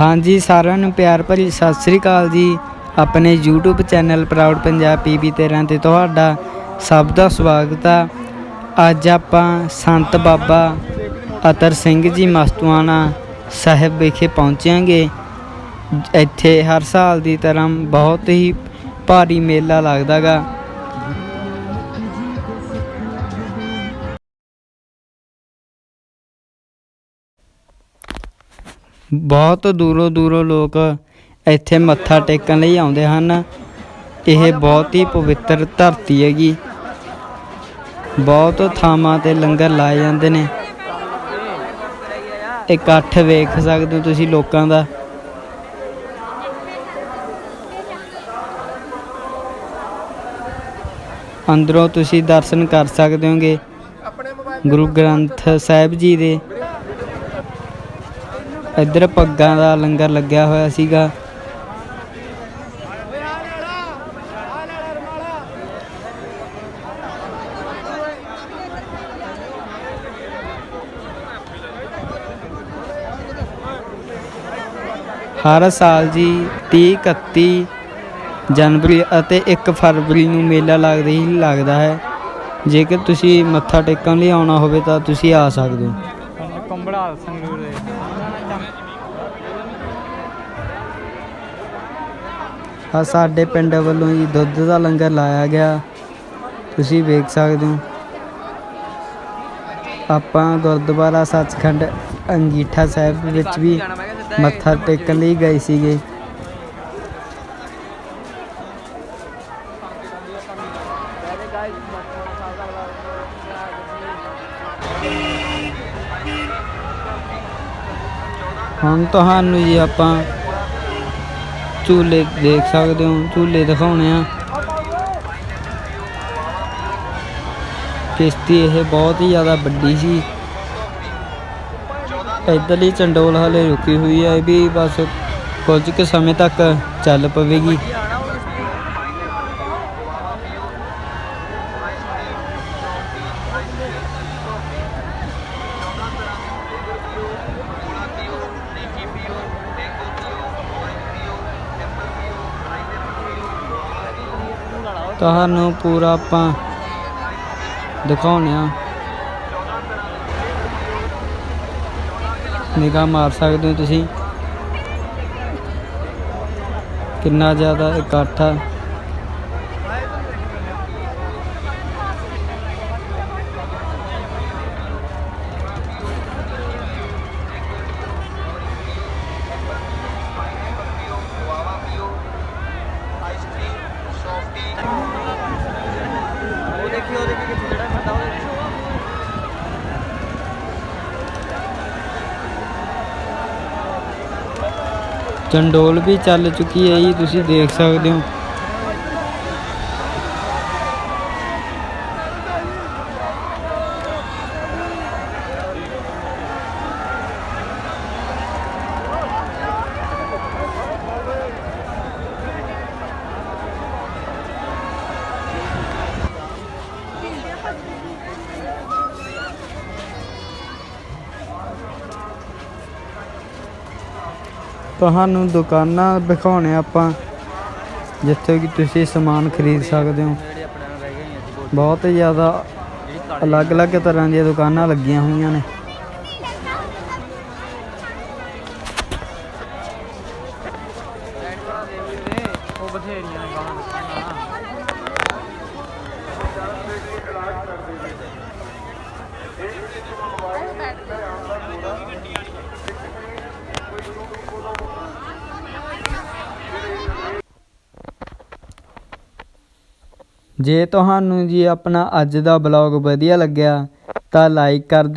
ਹਾਂਜੀ, ਸਾਰਿਆਂ ਨੂੰ ਪਿਆਰ ਭਰੀ ਸਤਿ ਸ੍ਰੀ ਅਕਾਲ ਜੀ। ਆਪਣੇ YouTube channel proud Punjab PB 13 ਤੇ ਤੁਹਾਡਾ ਸਭ ਦਾ ਸਵਾਗਤ ਆ। ਅੱਜ ਆਪਾਂ ਸੰਤ ਬਾਬਾ ਅਤਰ ਸਿੰਘ ਜੀ ਮਸਤੂਆਣਾ ਸਾਹਿਬ ਵਿਖੇ ਪਹੁੰਚਾਂਗੇ। ਇੱਥੇ ਹਰ ਸਾਲ ਦੀ ਤਰ੍ਹਾਂ ਬਹੁਤ ਹੀ ਭਾਰੀ ਮੇਲਾ ਲੱਗਦਾਗਾ। ਬਹੁਤ ਦੂਰੋਂ ਦੂਰੋਂ ਲੋਕ ਇੱਥੇ ਮੱਥਾ ਟੇਕਣ ਲਈ ਆਉਂਦੇ ਹਨ। ਇਹ ਬਹੁਤ ਹੀ ਪਵਿੱਤਰ ਧਰਤੀ ਹੈਗੀ। ਬਹੁਤ ਥਾਵਾਂ ਤੇ ਲੰਗਰ ਲਾਏ ਜਾਂਦੇ ਨੇ। ਇਕੱਠ ਵੇਖ ਸਕਦੇ ਹੋ ਤੁਸੀਂ ਲੋਕਾਂ ਦਾ। ਅੰਦਰੋਂ ਤੁਸੀਂ ਦਰਸ਼ਨ ਕਰ ਸਕਦੇ ਹੋਗੇ। ਗੁਰੂ ਗ੍ਰੰਥ ਸਾਹਿਬ ਜੀ ਦੇ ਇੱਧਰ ਪੱਗਾਂ ਦਾ ਲੰਗਰ ਲੱਗਿਆ ਹੋਇਆ ਸੀਗਾ। ਹਰ ਸਾਲ ਜੀ 30 31 ਜਨਵਰੀ ਅਤੇ 1 ਫਰਵਰੀ ਨੂੰ ਮੇਲਾ ਲੱਗਦਾ ਹੀ ਲੱਗਦਾ ਹੈ। ਜੇਕਰ ਤੁਸੀਂ ਮੱਥਾ ਟੇਕਣ ਲਈ ਆਉਣਾ ਹੋਵੇ ਤਾਂ ਤੁਸੀਂ ਆ ਸਕਦੇ ਹੋ, ਕੰਬੜਾ ਸੰਗਰੂਰ ਦੇ। ਆ ਸਾਡੇ ਪਿੰਡ ਵੱਲੋਂ ਜੀ ਦੁੱਧ ਦਾ ਲੰਗਰ ਲਾਇਆ ਗਿਆ। ਤੁਸੀਂ ਵੇਖ ਸਕਦੇ ਹੋ। ਆਪਾਂ ਗੁਰਦੁਆਰਾ ਸੱਚਖੰਡ ਅੰਗੀਠਾ ਸਾਹਿਬ ਵਿੱਚ ਵੀ ਮੱਥਾ ਟੇਕਣ ਲਈ ਗਏ ਸੀਗੇ। ਹੁਣ ਤੁਹਾਨੂੰ ਜੀ ਆਪਾਂ ਝੂਲੇ ਦੇਖ ਸਕਦੇ ਹੋ, ਝੂਲੇ ਦਿਖਾਉਣੇ ਆ। ਕਿਸ਼ਤੀ ਇਹ ਬਹੁਤ ਹੀ ਜ਼ਿਆਦਾ ਵੱਡੀ ਸੀ। ਇੱਧਰਲੀ ਚੰਡੋਲ ਹਲੇ ਰੁਕੀ ਹੋਈ ਹੈ ਇਹ ਵੀ ਬਸ ਕੁਝ ਕੁ ਸਮੇਂ ਤੱਕ ਚੱਲ ਪਵੇਗੀ। ਤੁਹਾਨੂੰ ਪੂਰਾ ਆਪਾਂ ਦਿਖਾਉਣੇ ਆ ਨਿਗਾਹ ਮਾਰ ਸਕਦੇ ਹੋ ਤੁਸੀਂ। ਕਿੰਨਾ ਜ਼ਿਆਦਾ ਇਕੱਠ ਆ। ਉਹ ਦੇਖੀ ਉਹਦੇ ਵੀ ਕਿੱਥੇ ਜਿਹੜਾ ਖੱਡਾ ਉਹਦੇ ਚੰਡੋਲ ਵੀ ਚੱਲ ਚੁੱਕੀ ਹੈ ਜੀ, ਤੁਸੀਂ ਦੇਖ ਸਕਦੇ ਹੋ। ਤੁਹਾਨੂੰ ਦੁਕਾਨਾਂ ਦਿਖਾਉਣੇ ਆਪਾਂ, ਜਿੱਥੇ ਕਿ ਤੁਸੀਂ ਸਮਾਨ ਖਰੀਦ ਸਕਦੇ ਹੋ। ਬਹੁਤ ਜ਼ਿਆਦਾ ਅਲੱਗ-ਅਲੱਗ ਤਰ੍ਹਾਂ ਦੀਆਂ ਦੁਕਾਨਾਂ ਲੱਗੀਆਂ ਹੋਈਆਂ ਨੇ। ਉਹ ਬਥੇਰੀਆਂ ਨੇ ਗਾਹਾਂ ਦੁਕਾਨਾਂ ਜੇ ਤੁਹਾਨੂੰ ਜੀ ਆਪਣਾ ਅੱਜ ਦਾ ਬਲੌਗ ਵਧੀਆ ਲੱਗਿਆ ਤਾਂ ਲਾਈਕ ਕਰ ਦਿਓ।